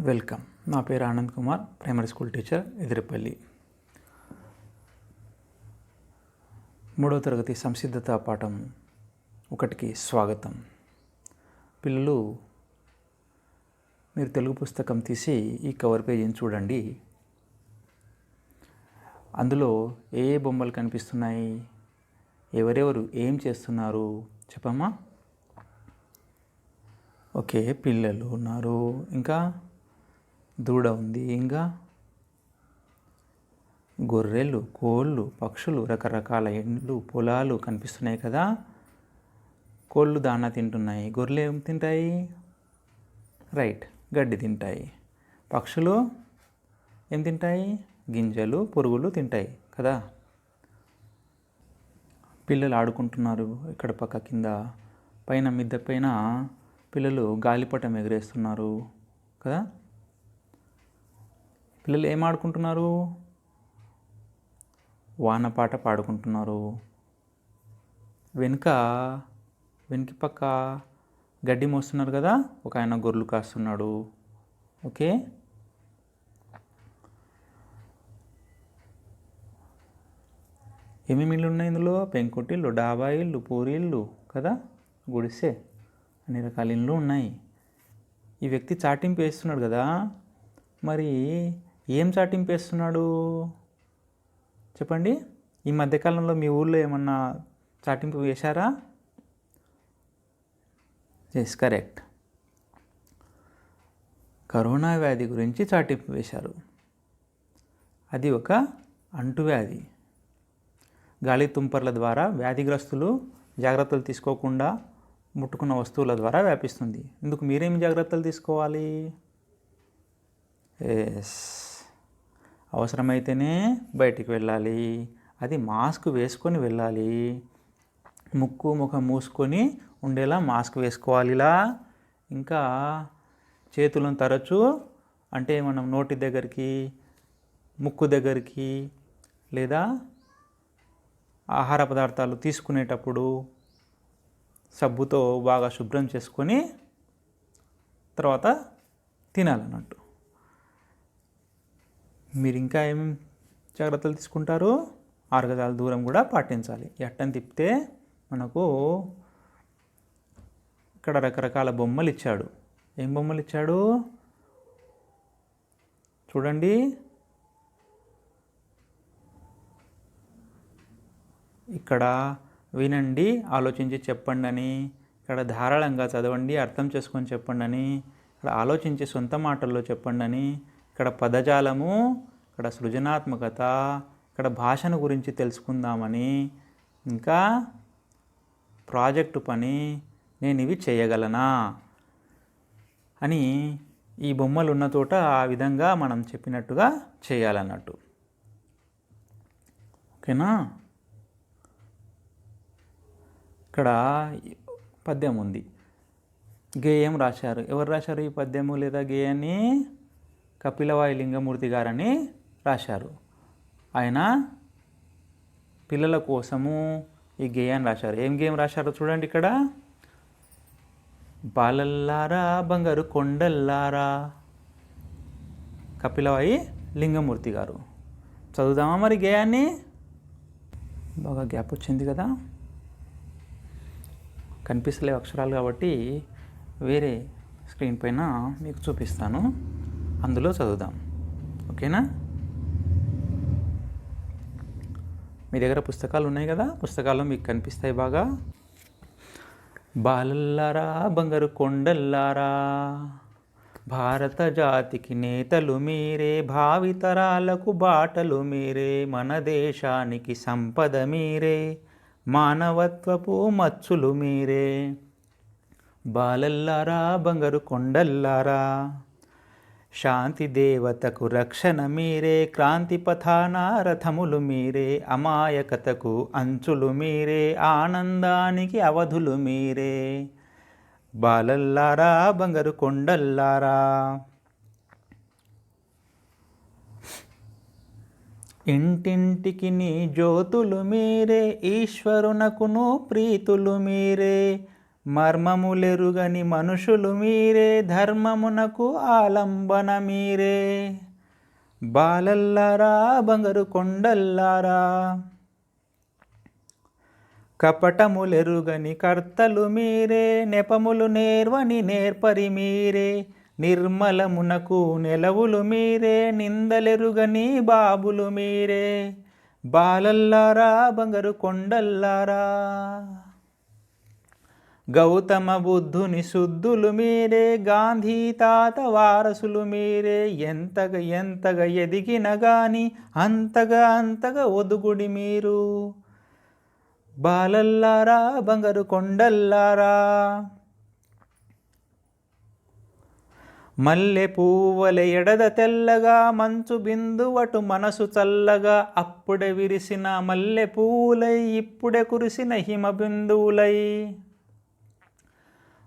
Welcome. నా పేరు Anand Kumar primary school teacher Ediripalli. మూడవ తరగతి సంసిద్ధత పాఠం ఒకటికి స్వాగతం. పిల్లలు మీరు తెలుగు పుస్తకం తీసి ఈ కవర్ పేజీని చూడండి. అందులో ఏ ఏ బొమ్మలు కనిపిస్తున్నాయి? ఎవరెవరు ఏం చేస్తున్నారు? చెప్పమ్మా. ఓకే పిల్లలు ఉన్నారు. ఇంకా దూడ ఉంది. ఇంకా గొర్రెలు కోళ్ళు పక్షులు రకరకాల ఎండ్లు పొలాలు కనిపిస్తున్నాయి కదా. కోళ్ళు దానా తింటున్నాయి. గొర్రెలు ఏం తింటాయి? రైట్ గడ్డి తింటాయి. పక్షులు ఏం తింటాయి? గింజలు పురుగులు తింటాయి కదా. పిల్లలు ఆడుకుంటున్నారు ఇక్కడ పక్క కింద. పైన మిద్దె పైన పిల్లలు గాలిపటం ఎగరేస్తున్నారు కదా. పిల్లలు ఏం ఆడుకుంటున్నారు? వానపాట పాడుకుంటున్నారు. వెనుక వెనుక పక్క గడ్డి మోస్తున్నారు కదా? ఒక ఆయన గొర్రెలు కాస్తున్నాడు. ఓకే? ఏమేమి ఇల్లు ఉన్నాయి ఇందులో? పెంకుటిల్లు డాబా ఇల్లు పూరి ఇల్లు కదా? గుడిసె అన్ని రకాల ఇల్లు ఉన్నాయి. ఈ వ్యక్తి చాటింపు వేస్తున్నాడు కదా? మరి ఏం చాటింపు వేస్తున్నాడు? చెప్పండి. ఈ మధ్యకాలంలో మీ ఊళ్ళో ఏమన్నా చాటింపు వేశారా? ఎస్ కరెక్ట్ కరోనా వ్యాధి గురించి చాటింపు వేశారు. అది ఒక అంటువ్యాధి గాలి తుంపర్ల ద్వారా వ్యాధిగ్రస్తులు జాగ్రత్తలు తీసుకోకుండా ముట్టుకున్న వస్తువుల ద్వారా వ్యాపిస్తుంది. ఇందుకు మీరేమి జాగ్రత్తలు తీసుకోవాలి? ఎస్ అవసరమైతేనే బయటికి వెళ్ళాలి. అది మాస్క్ వేసుకొని వెళ్ళాలి. ముక్కు ముఖం మూసుకొని ఉండేలా మాస్క్ వేసుకోవాలి ఇలా. ఇంకా చేతులను తరచు అంటే మనం నోటి దగ్గరికి ముక్కు దగ్గరికి లేదా ఆహార పదార్థాలు తీసుకునేటప్పుడు సబ్బుతో బాగా శుభ్రం చేసుకొని తర్వాత తినాలన్నట్టు. మీరు ఇంకా ఏం జాగ్రత్తలు తీసుకుంటారు ఆరు గజాల దూరం కూడా పాటించాలి. ఎట్టని తిప్పితే మనకు ఇక్కడ రకరకాల బొమ్మలు ఇచ్చాడు ఏం బొమ్మలు ఇచ్చాడు చూడండి. ఇక్కడ వినండి ఆలోచించి చెప్పండి అని ఇక్కడ ధారాళంగా చదవండి అర్థం చేసుకొని చెప్పండి అని ఇక్కడ ఆలోచించి సొంత మాటల్లో చెప్పండి అని ఇక్కడ పదజాలము ఇక్కడ సృజనాత్మకత ఇక్కడ భాషను గురించి తెలుసుకుందామని ఇంకా ప్రాజెక్టు పని నేను ఇవి చేయగలనా అని ఈ బొమ్మలు ఉన్న చోట ఆ విధంగా మనం చెప్పినట్టుగా చేయాలన్నట్టు. ఓకేనా? ఇక్కడ పద్యం ఉంది. గేయం రాశారు. ఎవరు రాశారు ఈ పద్యము లేదా గేయాన్ని? కపిలవాయి లింగమూర్తి గారని రాశారు. ఆయన పిల్లల కోసము ఈ గేయాన్ని రాశారు. ఏం గేయం రాశారో చూడండి ఇక్కడ. బాలల్లారా బంగారు కొండల్లారా. కపిలవాయి లింగమూర్తి గారు. చదువుదామా మరి గేయాన్ని? బాగా గ్యాప్ వచ్చింది కదా. కనిపిస్తలేవు అక్షరాలు కాబట్టి వేరే స్క్రీన్ పైన మీకు చూపిస్తాను. అందులో చదువుదాం. ఓకేనా? మీ దగ్గర పుస్తకాలు ఉన్నాయి కదా? పుస్తకాలు మీకు కనిపిస్తాయి బాగా? బాలల్లారా బంగారు కొండల్లారా? భారత జాతికి నేతలు మీరే భావితరాలకు బాటలు మీరే మన దేశానికి సంపద మీరే మానవత్వపు మచ్చులు మీరే. బాలల్లారా బంగారు కొండల్లారా? శాంతి దేవతకు రక్షణ మీరే క్రాంతి పథాన రథములు మీరే అమాయకతకు అంచులు మీరే ఆనందానికి అవధులు మీరే. బాలల్లారా బంగారు కొండల్లారా. ఇంటింటికి నీ జ్యోతులు మీరే ఈశ్వరునకును ప్రీతులు మీరే. మర్మము లెరుగని మనుషులు మీరే ధర్మమునకు ఆలంబన మీరే. బాలల్లారా బంగారు కొండల్లారా. కపటములెరుగని కర్తలు మీరే నెపములు నేర్వని నేర్పరి మీరే. నిర్మలమునకు నెలవులు మీరే నిందలెరుగని బాబులు మీరే. బాలల్లారా బంగారు కొండల్లారా. గౌతమ బుద్ధుని శుద్ధులు మీరే గాంధీ తాత వారసులు మీరే. ఎంతగా ఎంతగా ఎదిగిన గాని అంతగా అంతగా ఒదుగుడి మీరు. బాలల్లారా బంగారు కొండల్లారా. మల్లె పువ్వల ఎడద తెల్లగా మంచు బిందువటు మనసు చల్లగా. అప్పుడే విరిసిన మల్లె పువ్వులై ఇప్పుడే కురిసిన హిమ బిందువులై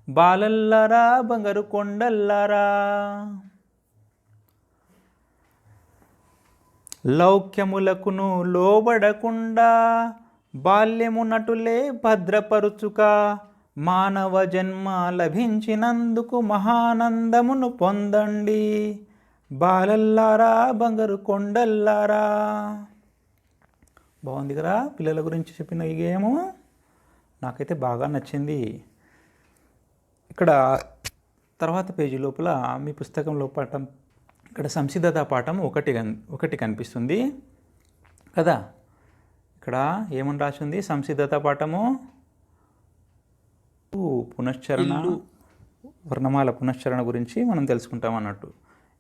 బాలల్లారా బంగారు కొండల్లరా. లౌక్యములకును లోబడకుండా బాల్యము నటులే భద్రపరుచుక మానవ జన్మ లభించినందుకు మహానందమును పొందండి. బాలల్లారా బంగారు కొండల్లారా. బాగుంది కదా పిల్లల గురించి చెప్పిన ఈ గేము నాకైతే బాగా నచ్చింది. ఇక్కడ తర్వాత పేజీ లోపల మీ పుస్తకంలో పాఠం ఇక్కడ సంసిద్ధత పాఠం ఒకటి ఒకటి కనిపిస్తుంది. కదా? ఇక్కడ ఏమని రాసింది? సంసిద్ధత పాఠము? పునశ్చరణ వర్ణమాల పునశ్చరణ గురించి మనం తెలుసుకుంటాం అన్నట్టు.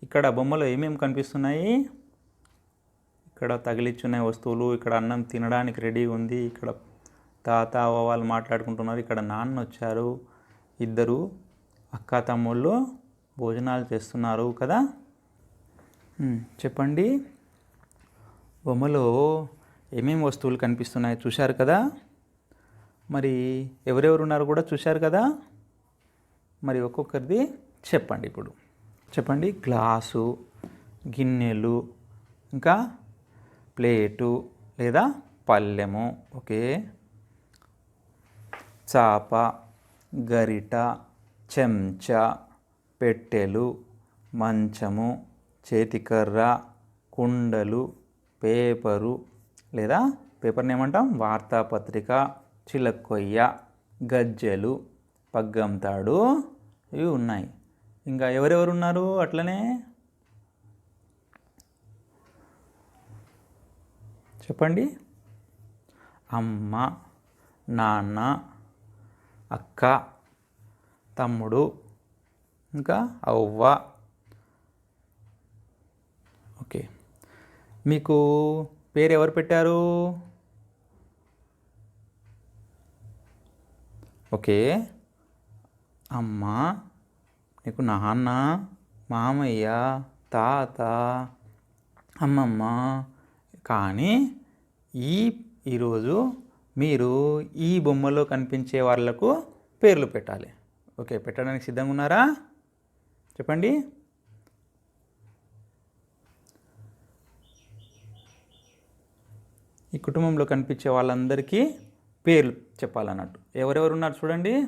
ఇక్కడ బొమ్మలో ఏమేమి కనిపిస్తున్నాయి? ఇక్కడ తగిలిచ్చున్న వస్తువులు ఇక్కడ అన్నం తినడానికి రెడీ ఉంది. ఇక్కడ తాత వాళ్ళు మాట్లాడుకుంటున్నారు. ఇక్కడ నాన్న వచ్చారు. ఇద్దరు అక్క తమ్ముళ్ళు భోజనాలు చేస్తున్నారు కదా? చెప్పండి. బొమ్మలో ఏమేమి వస్తువులు కనిపిస్తున్నాయి చూశారు కదా? మరి ఎవరెవరు ఉన్నారు కూడా చూశారు కదా? మరి ఒక్కొక్కరిది చెప్పండి ఇప్పుడు. చెప్పండి. గ్లాసు గిన్నెలు ఇంకా ప్లేటు లేదా పళ్ళెము. ఓకే. చాప గరిట చెంచా పెట్టెలు మంచము చేతికర్ర కుండలు పేపరు లేదా పేపర్ని ఏమంటాం? వార్తాపత్రిక చిలక్కొయ్య గజ్జెలు పగ్గం తాడు ఇవి ఉన్నాయి. ఇంకా ఎవరెవరు ఉన్నారు అట్లనే? చెప్పండి. అమ్మ నాన్న అక్క తమ్ముడు ఇంకా అవ్వ. ఓకే. మీకు పేరు ఎవరు పెట్టారు? ఓకే. అమ్మ నీకు నాన్న మామయ్య తాత అమ్మమ్మ. కానీ ఈ ఈరోజు మీరు ఈ బొమ్మలో కనిపించే వాళ్ళకు పేర్లు పెట్టాలి. ఓకే పెట్టడానికి సిద్ధంగా ఉన్నారా? చెప్పండి. ఈ కుటుంబంలో కనిపించే వాళ్ళందరికీ పేర్లు చెప్పాలన్నట్టు. ఎవరెవరు ఉన్నారు చూడండి.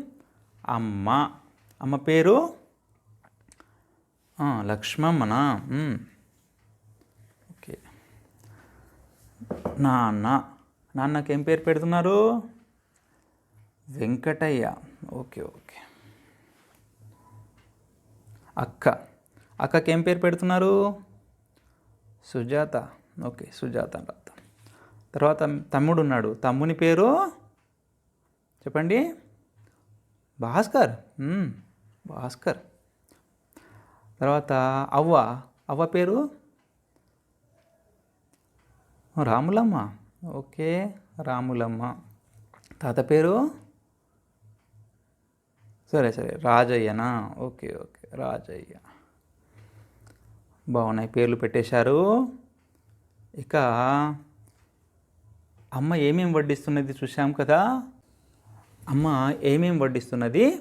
అమ్మ. అమ్మ పేరు? ఆ, లక్ష్మమ్మనా? ఓకే. నాన్న. నాన్నకి ఏం పేరు పెడుతున్నారు? వెంకటయ్య. Okay okay. అక్క. అక్కకి ఏం పేరు పెడుతున్నారు? సుజాత. ఓకే సుజాత అని రాద్దాం. తర్వాత తమ్ముడు ఉన్నాడు తమ్ముని పేరు? చెప్పండి. భాస్కర్. భాస్కర్. తర్వాత అవ్వ. అవ్వ పేరు? రాములమ్మ. ఓకే రాములమ్మ. తాత పేరు? సరే సరే రాజయ్యనా? Okay okay Rajaiah. బాగున్నాయి పేర్లు పెట్టేశారు. ఇక అమ్మ ఏమేమి వడ్డిస్తున్నది చూసాం కదా? అమ్మ ఏమేమి వడ్డిస్తున్నది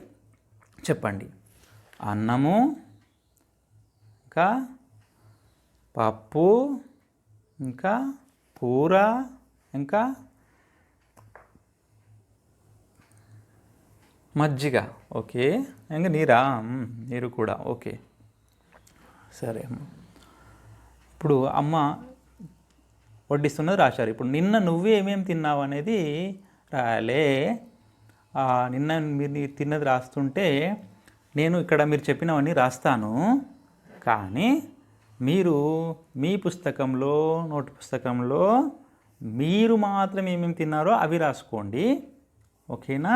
చెప్పండి. అన్నము ఇంకా పప్పు ఇంకా కూర ఇంకా మజ్జిగ. ఓకే. ఇంకా నీరా? నీరు కూడా. ఓకే. సరే. అమ్మ ఇప్పుడు అమ్మ వడ్డిస్తున్నది రాశారు. ఇప్పుడు నిన్న నువ్వు ఏమేమి తిన్నావు అనేది రాయాలే. నిన్న మీరు తిన్నది రాస్తుంటే నేను ఇక్కడ మీరు చెప్పినవన్నీ రాస్తాను. కానీ మీరు మీ పుస్తకంలో నోట్ పుస్తకంలో మీరు మాత్రం ఏమేమి తిన్నారో అవి రాసుకోండి. ఓకేనా?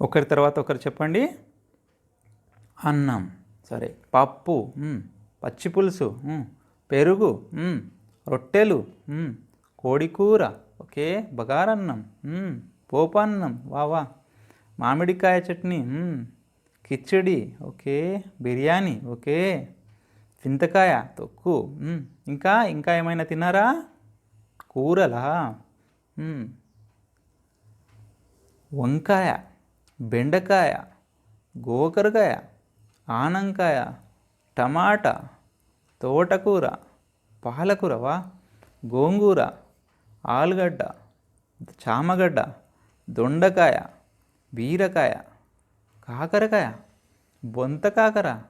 ఒకరి తర్వాత ఒకరు చెప్పండి. అన్నం సరే. పప్పు పచ్చి పులుసు పెరుగు రొట్టెలు కోడికూర ఓకే. బగారన్నం పోపన్నం వా వావా మామిడికాయ చట్నీ కిచ్చడి కిచడి ఓకే బిర్యానీ ఓకే చింతకాయ తొక్కు ఇంకా ఇంకా ఏమైనా తిన్నారా? కూరలా? వంకాయ బెండకాయ గోకరకాయ ఆనంకాయ టమాటా తోటకూర పాలకూరవా? గోంగూర ఆలుగడ్డ చామగడ్డ దొండకాయ బీరకాయ కాకరకాయ బొంత కాకర.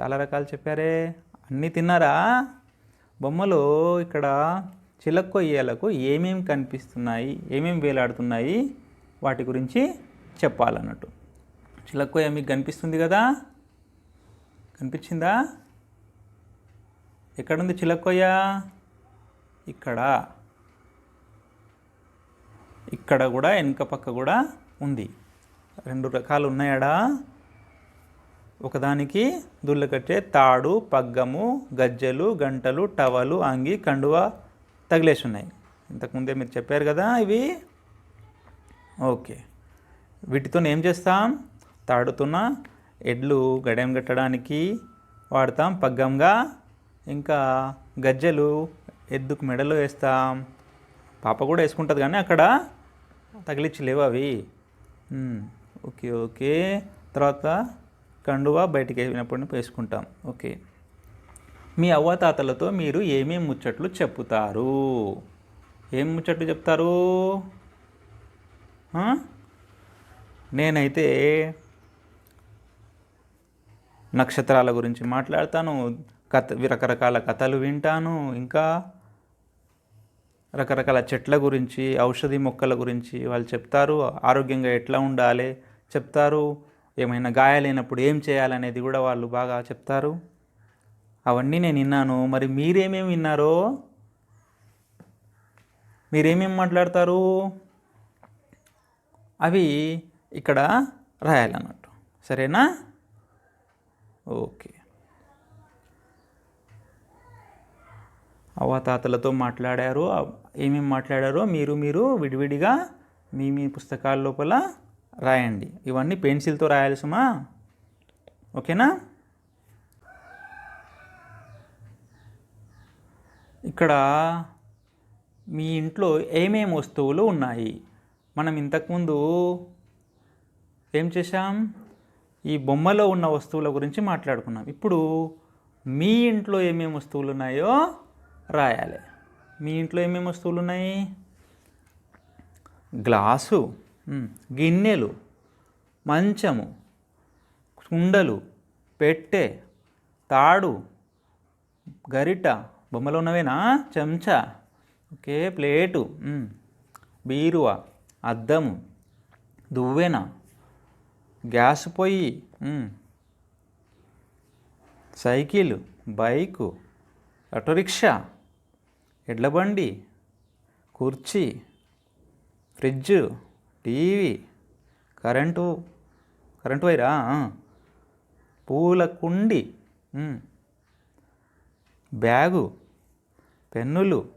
చాలా రకాలు చెప్పారే. అన్నీ తిన్నారా? బొమ్మలో ఇక్కడ చిలక్కొయ్యలకు ఏమేమి కనిపిస్తున్నాయి? ఏమేమి వేలాడుతున్నాయి? వాటి గురించి చెప్పాలన్నట్టు. చిలక్కొయ్య మీకు కనిపిస్తుంది కదా? కనిపించిందా? ఎక్కడుంది చిలక్కొయ్య? ఇక్కడ. ఇక్కడ కూడా వెనుక పక్క కూడా ఉంది. రెండు రకాలు ఉన్నాయడా? ఒకదానికి దుళ్ళ కట్టే తాడు పగ్గము గజ్జెలు గంటలు టవలు అంగి కండువ తగిలేసి ఉన్నాయి ఇంతకుముందే మీరు చెప్పారు కదా ఇవి. ఓకే. వీటితో ఏం చేస్తాం? తాడుతున్న ఎడ్లు గడెం కట్టడానికి వాడతాం. పగ్గంగా ఇంకా గజ్జెలు ఎద్దుకు మెడలో వేస్తాం. పాప కూడా వేసుకుంటుంది కానీ అక్కడ తగిలిచ్చి లేవు అవి. Okay okay. తర్వాత కండువా బయటికి వెళ్ళినప్పుడు వేసుకుంటాం. ఓకే. మీ అవ్వాతాతలతో మీరు ఏమేమి ముచ్చట్లు చెప్తారు ఏం ముచ్చట్లు చెప్తారు? నేనైతే నక్షత్రాల గురించి మాట్లాడతాను. కథ రకరకాల కథలు వింటాను. ఇంకా రకరకాల చెట్ల గురించి ఔషధి మొక్కల గురించి వాళ్ళు చెప్తారు. ఆరోగ్యంగా ఎట్లా ఉండాలి చెప్తారు. ఏమైనా గాయాలైనప్పుడు ఏం చేయాలనేది కూడా వాళ్ళు బాగా చెప్తారు. అవన్నీ నేను విన్నాను. మరి మీరేమేమి విన్నారో? మీరేమేమి మాట్లాడతారు? అవి ఇక్కడ రాయాలన్నట్టు సరేనా? ఓకే. అవ్వాతాతలతో మాట్లాడారు. ఏమేమి మాట్లాడారో మీరు మీరు విడివిడిగా మీ మీ పుస్తకాల లోపల రాయండి. ఇవన్నీ పెన్సిల్తో రాయాలి సుమా. ఓకేనా? ఇక్కడ మీ ఇంట్లో ఏమేమి వస్తువులు ఉన్నాయి? మనం ఇంతకుముందు ఏం చేశాం? ఈ బొమ్మలో ఉన్న వస్తువుల గురించి మాట్లాడుకున్నాం. ఇప్పుడు మీ ఇంట్లో ఏమేమి వస్తువులు ఉన్నాయో రాయాలి. మీ ఇంట్లో ఏమేమి వస్తువులు ఉన్నాయి గ్లాసు గిన్నెలు మంచము కుండలు పెట్టె తాడు గరిట బొమ్మలో ఉన్నవేనా? చెంచా ఓకే ప్లేటు బీరువా అద్దము దువ్వెన గ్యాస్ పొయ్యి సైకిల్ బైకు ఆటో ఎడ్లబండి ఎడ్ల బండి కుర్చీ ఫ్రిడ్జ్ టీవీ కరెంటు కరెంటు వైరా? పూల కుండి బ్యాగు పెన్నులు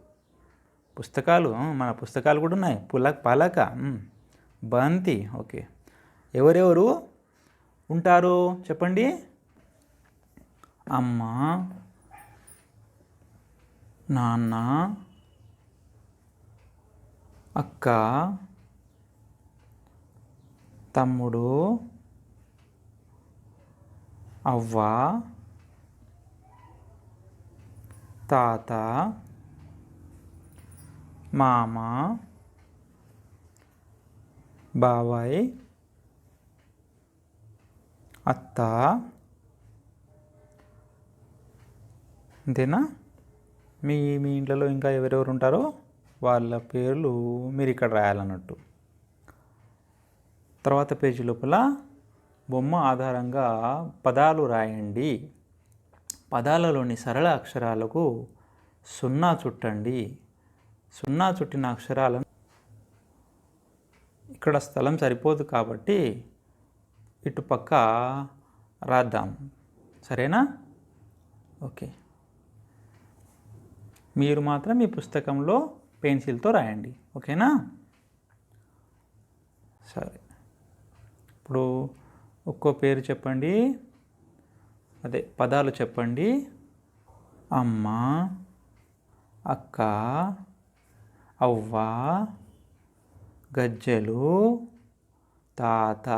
పుస్తకాలు మన పుస్తకాలు కూడా ఉన్నాయి. పుల పలక బంతి ఓకే. ఎవరెవరు ఉంటారు? చెప్పండి. అమ్మ నాన్న అక్క తమ్ముడు అవ్వ తాత మామ బాబాయ్ అత్త అంతేనా? మీ మీ ఇంట్లో ఇంకా ఎవరెవరు ఉంటారో వాళ్ళ పేర్లు మీరు ఇక్కడ రాయాలన్నట్టు. తర్వాత పేజీ లోపల బొమ్మ ఆధారంగా పదాలు రాయండి. పదాలలోని సరళ అక్షరాలకు సున్నా చుట్టండి. సున్నా చుట్టిన అక్షరాలను ఇక్కడ స్థలం సరిపోదు కాబట్టి ఇటుపక్క రాద్దాం. సరేనా? ఓకే. మీరు మాత్రం మీ పుస్తకంలో పెన్సిల్తో రాయండి. ఓకేనా? సరే. ఇప్పుడు ఒక్కో పేరు చెప్పండి. అదే పదాలు చెప్పండి. అమ్మ అక్క అవ్వ గజ్జెలు తాత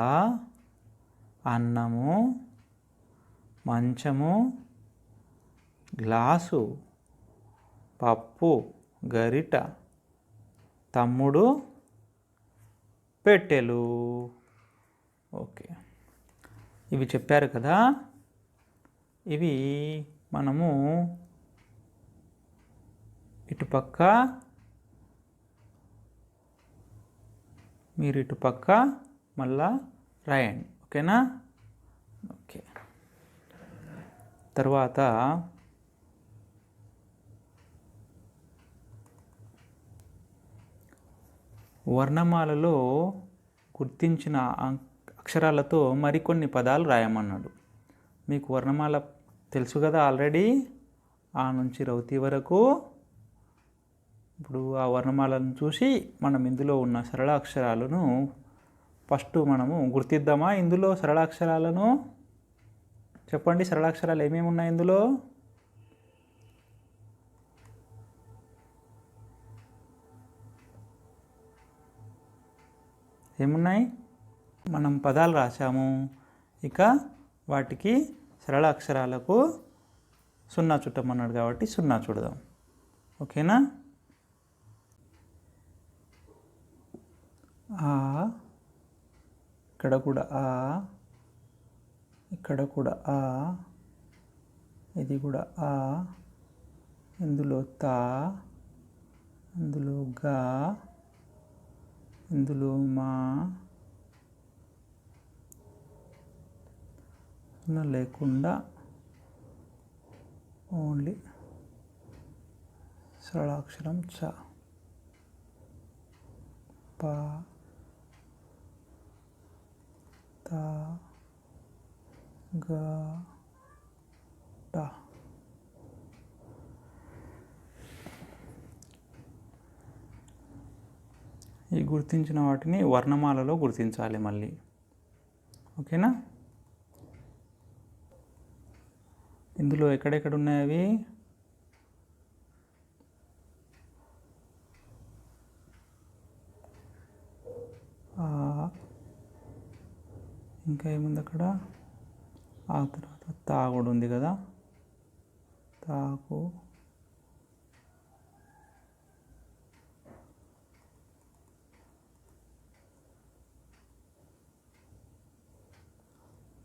అన్నము మంచము గ్లాసు. పప్పు గరిట తమ్ముడు పెట్టెలు. ఓకే. ఇవి చెప్పారు కదా. ఇవి మనము ఇటుపక్క మీరు ఇటుపక్క మళ్ళా రాయండి ఓకేనా? ఓకే. తర్వాత వర్ణమాలలో గుర్తించిన అక్షరాలతో మరికొన్ని పదాలు రాయమన్నాడు. మీకు వర్ణమాల తెలుసు కదా ఆల్రెడీ? ఆ నుంచి రౌతి వరకు. ఇప్పుడు ఆ వర్ణమాలను చూసి మనం ఇందులో ఉన్న సరళ అక్షరాలను ఫస్ట్ మనము గుర్తిద్దామా? ఇందులో సరళ అక్షరాలను? చెప్పండి సరళ అక్షరాలు ఏమేమి ఉన్నాయి ఇందులో? ఏమున్నాయి? మనం పదాలు రాసాము ఇక వాటికి సరళ అక్షరాలకు సున్నా చుట్టమన్నాడు కాబట్టి సున్నా చూడదాం. ఓకేనా? ఆ ఇక్కడ కూడా ఆ ఇక్కడ కూడా ఆ ఇది కూడా ఆ ఇందులో తా ఇందులో గా ఇందులో మా సున్నా లేకుండా ఓన్లీ సరళాక్షరం చ. ప. త. గ. ట ఈ గుర్తించిన వాటిని వర్ణమాలలో గుర్తించాలి మళ్ళీ. ఓకేనా? ఇందులో ఎక్కడెక్కడ ఉన్నాయి అవి ఇంకా ఏముంది అక్కడ? ఆ తర్వాత తాగుడు ఉంది కదా. తాకు.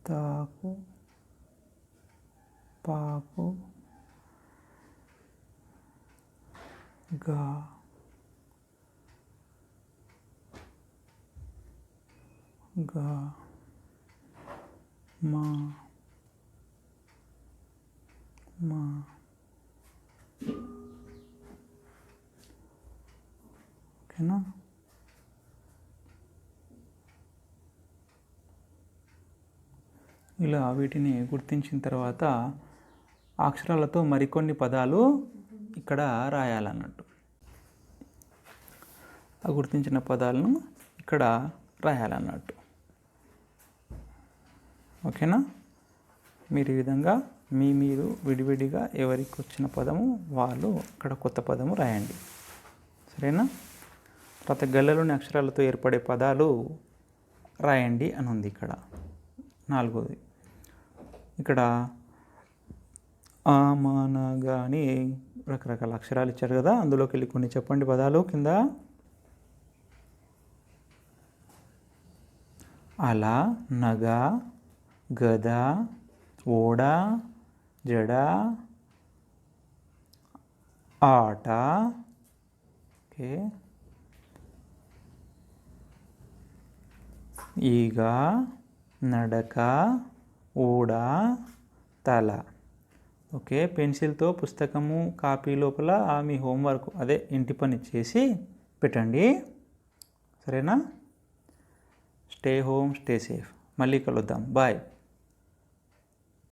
తాకు పాకు గా. గా. మా. మా. ఓకేనా? ఇలా వీటిని గుర్తించిన తర్వాత అక్షరాలతో మరికొన్ని పదాలు ఇక్కడ రాయాలన్నట్టు. ఆ గుర్తించిన పదాలను ఇక్కడ రాయాలన్నట్టు. ఓకేనా? మీరు ఈ విధంగా మీ మీరు విడివిడిగా ఎవరికి వచ్చిన పదము వాళ్ళు అక్కడ కొత్త పదము రాయండి. సరేనా? తర్వాత గల్లలోని అక్షరాలతో ఏర్పడే పదాలు రాయండి అని ఉంది ఇక్కడ. నాలుగోది. ఇక్కడ ఆమానగా అని రకరకాల అక్షరాలు ఇచ్చారు కదా అందులోకి వెళ్ళి కొన్ని చెప్పండి పదాలు కింద. అలా నగ గద ఓడ జడ ఆట. ఓకే. ఈగ నడక ఊడ తల. ఓకే పెన్సిల్తో పుస్తకము కాపీ లోపల ఆ మీ హోంవర్క్ అదే ఇంటి పని చేసి పెట్టండి. సరేనా? Stay home stay safe. మళ్ళీ కలుద్దాం. బాయ్.